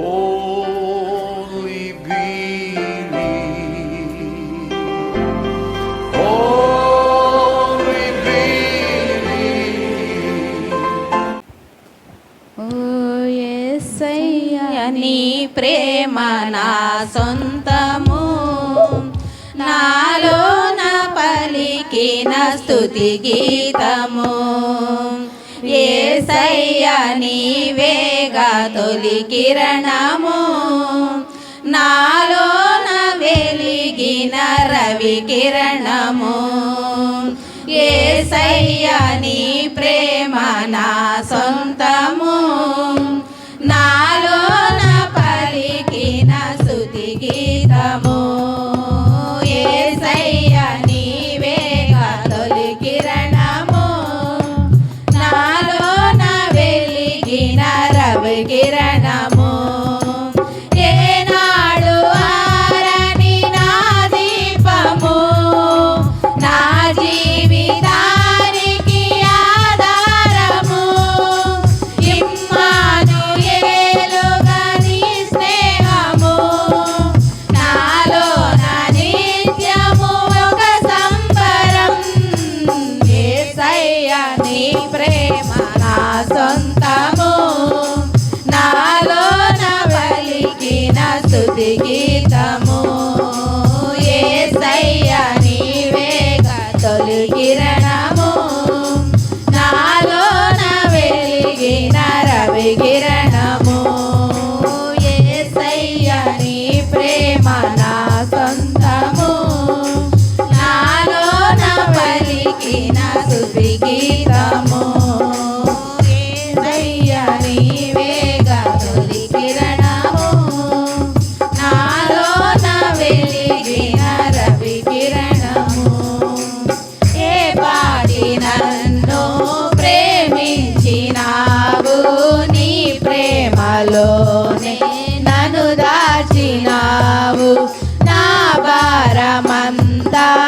Only believe. Only believe. Oh, yes, I, నీ ప్రేమ నా సొంతము నాలో నా పలికిన స్థుతి గీతము ఏసయ్య వేగా తొలి కిరణము. నాలోన వెలిగిన రవి కిరణము. ఏ నీ ప్రేమ నా సొంతము. నా ಕಿರಣ జీవితము. kita